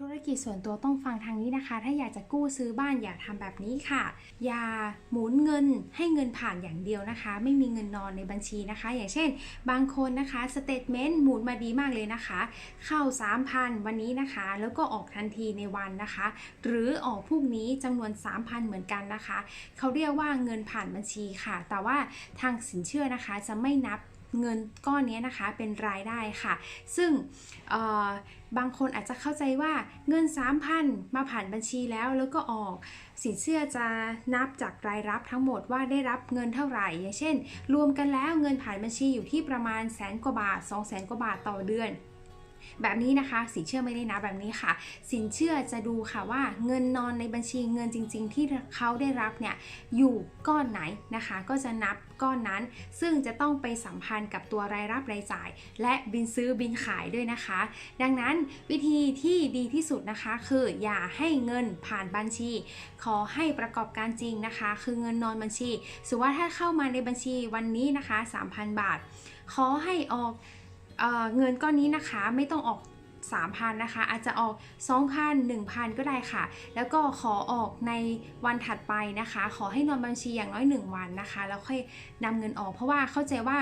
ธุรกิจส่วนตัวต้องฟังทางนี้นะคะ ถ้าอยากจะกู้ซื้อบ้านอย่าทำแบบนี้ค่ะ อย่าหมุนเงินให้เงินผ่านอย่างเดียวนะคะ ไม่มีเงินนอนในบัญชีนะคะ อย่างเช่น บางคนนะคะสเตทเมนต์หมุนมาดีมากเลยนะคะ เข้า 3,000 วันนี้นะคะ แล้วก็ออกทันทีในวันนะคะ หรือออกพรุ่งนี้จำนวน 3,000 เหมือนกันนะคะ เขาเรียกว่าเงินผ่านบัญชีค่ะ แต่ว่าทางสินเชื่อนะคะจะไม่นับ เงินก้อนนี้นะคะเป็นรายได้ค่ะ ซึ่งบางคนอาจจะเข้าใจว่าเงิน 3,000 มาผ่านบัญชีแล้วแล้วก็ออก สินเชื่อจะนับจากรายรับทั้งหมดว่าได้รับเงินเท่าไหร่ อย่างเช่น รวมกันแล้วเงินผ่านบัญชีอยู่ที่ประมาณแสนกว่าบาท 2 0 0แสนกว่าบาทต่อเดือน แบบนี้นะคะ สินเชื่อไม่ได้นับแบบนี้ค่ะ สินเชื่อจะดูค่ะว่าเงินนอนในบัญชีเงินจริง ๆ ที่เขาได้รับเนี่ยอยู่ก้อนไหนนะคะ ก็จะนับก้อนนั้น ซึ่งจะต้องไปสัมพันธ์กับตัวรายรับรายจ่าย และบินซื้อบินขายด้วยนะคะ ดังนั้นวิธีที่ดีที่สุดนะคะ คืออย่าให้เงินผ่านบัญชี ขอให้ประกอบการจริงนะคะ คือเงินนอนบัญชีสมมุติว่าถ้าเข้ามาในบัญชีวันนี้นะคะ 3,000 บาท ขอให้ออก เเงินก้อนนี้นะคะไม่ต้องออก 3,000 นะคะ อาจจะออก 2,000 1,000 ก็ได้ค่ะ แล้วก็ขอออกในวันถัดไปนะคะ ขอให้นอนบัญชีอย่างน้อย 1 วันนะคะ แล้วค่อยนำเงินออก เพราะว่าเข้าใจว่า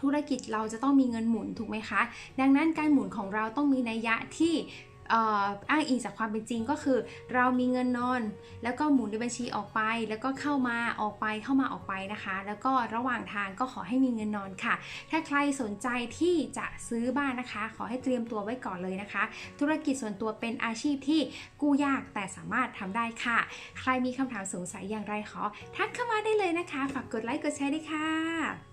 ธุรกิจเราจะต้องมีเงินหมุนถูกไหมคะ ดังนั้นการหมุนของเราต้องมีนัยยะที่ อ้างอิงจากความเป็นจริงก็คือ เรามีเงินนอน แล้วก็หมุนในบัญชีออกไป แล้วก็เข้ามาออกไปเข้ามาออกไปนะคะ แล้วก็ระหว่างทางก็ขอให้มีเงินนอนค่ะ ถ้าใครสนใจที่จะซื้อบ้านนะคะ ขอให้เตรียมตัวไว้ก่อนเลยนะคะ ธุรกิจส่วนตัวเป็นอาชีพที่กู้ยากแต่สามารถทำได้ค่ะ ใครมีคำถามสงสัยอย่างไรขอ ทักเข้ามาได้เลยนะคะ ฝากกดไลค์กดแชร์ด้วยค่ะ